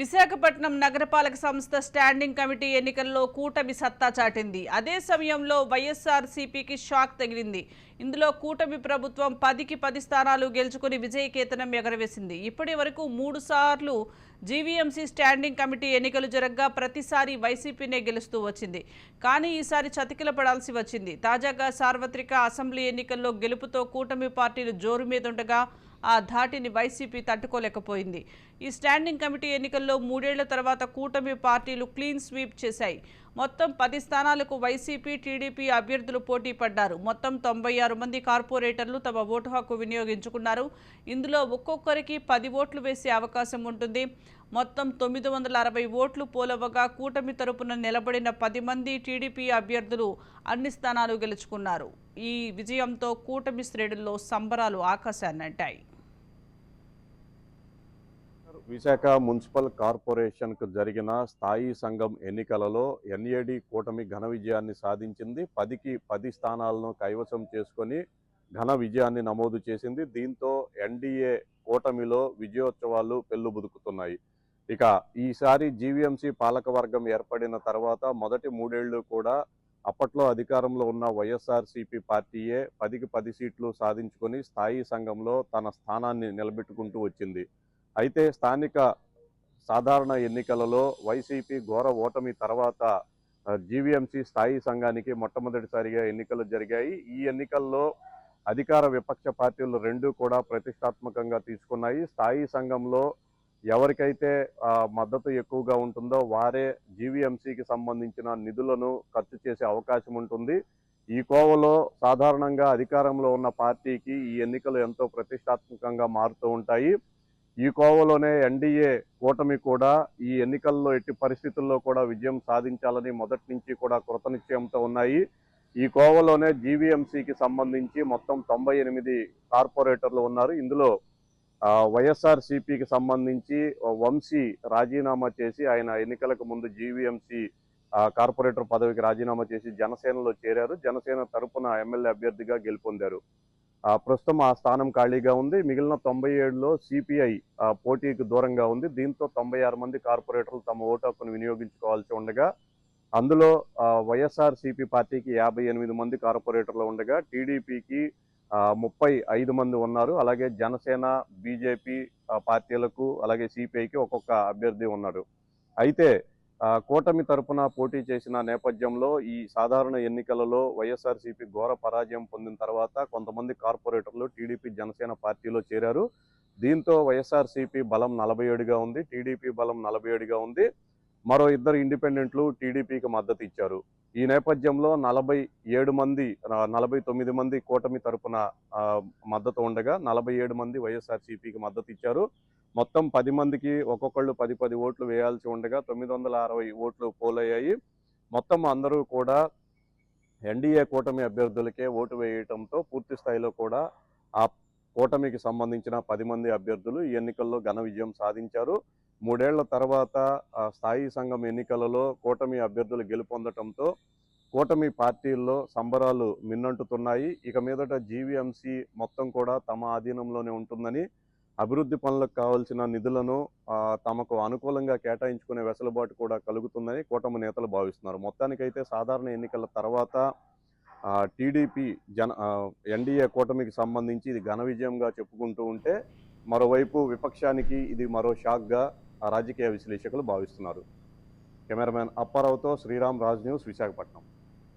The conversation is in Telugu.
విశాఖపట్నం నగరపాలక సంస్థ స్టాండింగ్ కమిటీ ఎన్నికల్లో కూటమి సత్తా చాటింది. అదే సమయంలో వైఎస్ఆర్సీపీకి షాక్ తగిలింది. ఇందులో కూటమి ప్రభుత్వం పదికి పది స్థానాలు గెలుచుకుని విజయకేతనం ఎగరవేసింది. ఇప్పటి వరకు మూడు సార్లు జీవీఎంసీ స్టాండింగ్ కమిటీ ఎన్నికలు జరగ్గా ప్రతిసారి వైసీపీనే గెలుస్తూ వచ్చింది. కానీ ఈసారి చతికిల పడాల్సి వచ్చింది. తాజాగా సార్వత్రిక అసెంబ్లీ ఎన్నికల్లో గెలుపుతో కూటమి పార్టీలు జోరు మీదుండగా ఆ ధాటిని వైసీపీ తట్టుకోలేకపోయింది. ఈ స్టాండింగ్ కమిటీ ఎన్నికల్లో మూడేళ్ళ తర్వాత కూటమి పార్టీలు క్లీన్ స్వీప్ చేశాయి. మొత్తం పది స్థానాలకు వైసీపీ టీడీపీ అభ్యర్థులు పోటీ పడ్డారు. మొత్తం తొంభై ఆరు మంది కార్పొరేటర్లు తమ ఓటు హక్కు వినియోగించుకున్నారు. ఇందులో ఒక్కొక్కరికి పది ఓట్లు వేసే అవకాశం ఉంటుంది. మొత్తం తొమ్మిది వందల అరవై ఓట్లు పోలవగా కూటమి తరపున నిలబడిన పది మంది టీడీపీ అభ్యర్థులు అన్ని స్థానాలు గెలుచుకున్నారు. ఈ విజయంతో కూటమి శ్రేణుల్లో సంబరాలు ఆకాశాన్నంటాయి. విశాఖ మున్సిపల్ కార్పొరేషన్కు జరిగిన స్థాయి సంఘం ఎన్నికలలో ఎన్ఏడి కూటమి ఘన విజయాన్ని సాధించింది. పదికి పది స్థానాలను కైవసం చేసుకొని ఘన విజయాన్ని నమోదు చేసింది. దీంతో ఎన్డీఏ కూటమిలో విజయోత్సవాలు పెళ్ళుబుదుకుతున్నాయి ఇక ఈసారి జీవీఎంసీ పాలకవర్గం ఏర్పడిన తర్వాత మొదటి మూడేళ్ళు కూడా అప్పట్లో అధికారంలో ఉన్న వైఎస్ఆర్సీపీ పార్టీయే పదికి పది సీట్లు సాధించుకొని స్థాయి సంఘంలో తన స్థానాన్ని నిలబెట్టుకుంటూ వచ్చింది. అయితే స్థానిక సాధారణ ఎన్నికలలో వైసీపీ ఘోర ఓటమి తర్వాత జీవీఎంసీ స్థాయి సంఘానికి మొట్టమొదటిసారిగా ఎన్నికలు జరిగాయి. ఈ ఎన్నికల్లో అధికార విపక్ష పార్టీలు రెండు కూడా ప్రతిష్టాత్మకంగా తీసుకున్నాయి. స్థాయి సంఘంలో ఎవరికైతే మద్దతు ఎక్కువగా ఉంటుందో వారే జీవీఎంసీకి సంబంధించిన నిధులను ఖర్చు చేసే అవకాశం ఉంటుంది. ఈ కోవలో సాధారణంగా అధికారంలో ఉన్న పార్టీకి ఈ ఎన్నికలు ఎంతో ప్రతిష్టాత్మకంగా మారుతూ ఉంటాయి. ఈ కోవలోనే ఎన్డీఏ కూటమి కూడా ఈ ఎన్నికల్లో ఎట్టి పరిస్థితుల్లో కూడా విజయం సాధించాలని మొదటి నుంచి కూడా కృతనిశ్చయంతో ఉన్నాయి. ఈ కోవలోనే జీవీఎంసీకి సంబంధించి మొత్తం తొంభై ఎనిమిది కార్పొరేటర్లు ఉన్నారు. ఇందులో వైఎస్ఆర్ సిపికి సంబంధించి వంశీ రాజీనామా చేసి ఆయన ఎన్నికలకు ముందు జీవీఎంసీ కార్పొరేటర్ పదవికి రాజీనామా చేసి జనసేనలో చేరారు. జనసేన తరపున ఎమ్మెల్యే అభ్యర్థిగా గెలుపొందారు. ప్రస్తుతం ఆ స్థానం ఖాళీగా ఉంది. మిగిలిన తొంభై ఏడులో సిపిఐ పోటీకి దూరంగా ఉంది. దీంతో తొంభై ఆరు మంది కార్పొరేటర్లు తమ ఓటు హక్కును వినియోగించుకోవాల్సి ఉండగా అందులో వైఎస్ఆర్ సిపి పార్టీకి యాభై ఎనిమిది మంది కార్పొరేటర్లు ఉండగా టీడీపీకి ముప్పై ఐదు మంది ఉన్నారు. అలాగే జనసేన బీజేపీ పార్టీలకు అలాగే సిపిఐకి ఒక్కొక్క అభ్యర్థి ఉన్నారు అయితే కూటమి తరపున పోటీ చేసిన నేపథ్యంలో ఈ సాధారణ ఎన్నికలలో వైఎస్ఆర్సీపీ ఘోర పరాజయం పొందిన తర్వాత కొంతమంది కార్పొరేటర్లు టీడీపీ జనసేన పార్టీలో చేరారు. దీంతో వైఎస్ఆర్సీపీ బలం నలభై ఏడుగా ఉంది టీడీపీ బలం నలభై ఏడుగా ఉంది. మరో ఇద్దరు ఇండిపెండెంట్లు టీడీపీకి మద్దతు ఇచ్చారు. ఈ నేపథ్యంలో నలభై ఏడు మంది నలభై తొమ్మిది మంది కూటమి తరపున మద్దతు ఉండగా నలభై ఏడు మంది వైఎస్ఆర్సీపీకి మద్దతు ఇచ్చారు. మొత్తం పది మందికి ఒక్కొక్కళ్ళు పది పది ఓట్లు వేయాల్సి ఉండగా తొమ్మిది వందల అరవై ఓట్లు పోలయ్యాయి. మొత్తం అందరూ కూడా ఎన్డీఏ కూటమి అభ్యర్థులకే ఓటు వేయటంతో పూర్తి స్థాయిలో కూడా ఆ కూటమికి సంబంధించిన పది మంది అభ్యర్థులు ఈ ఎన్నికల్లో ఘన విజయం సాధించారు. మూడేళ్ళ తర్వాత ఆ స్థాయి సంఘం ఎన్నికలలో కూటమి అభ్యర్థులు గెలుపొందటంతో కూటమి పార్టీల్లో సంబరాలు మిన్నంటుతున్నాయి. ఇక మీదట జీవీఎంసీ మొత్తం కూడా తమ ఆధీనంలోనే ఉంటుందని అభివృద్ధి పనులకు కావాల్సిన నిధులను తమకు అనుకూలంగా కేటాయించుకునే వెసులుబాటు కూడా కలుగుతుందని కూటమి నేతలు భావిస్తున్నారు. మొత్తానికైతే సాధారణ ఎన్నికల తర్వాత టీడీపీ జన ఎన్డీఏ కూటమికి సంబంధించి ఇది ఘన విజయంగా చెప్పుకుంటూ ఉంటే మరోవైపు విపక్షానికి ఇది మరో షాక్గా రాజకీయ విశ్లేషకులు భావిస్తున్నారు. కెమెరామెన్ అప్పారావుతో శ్రీరామ్ రాజ్ న్యూస్ విశాఖపట్నం.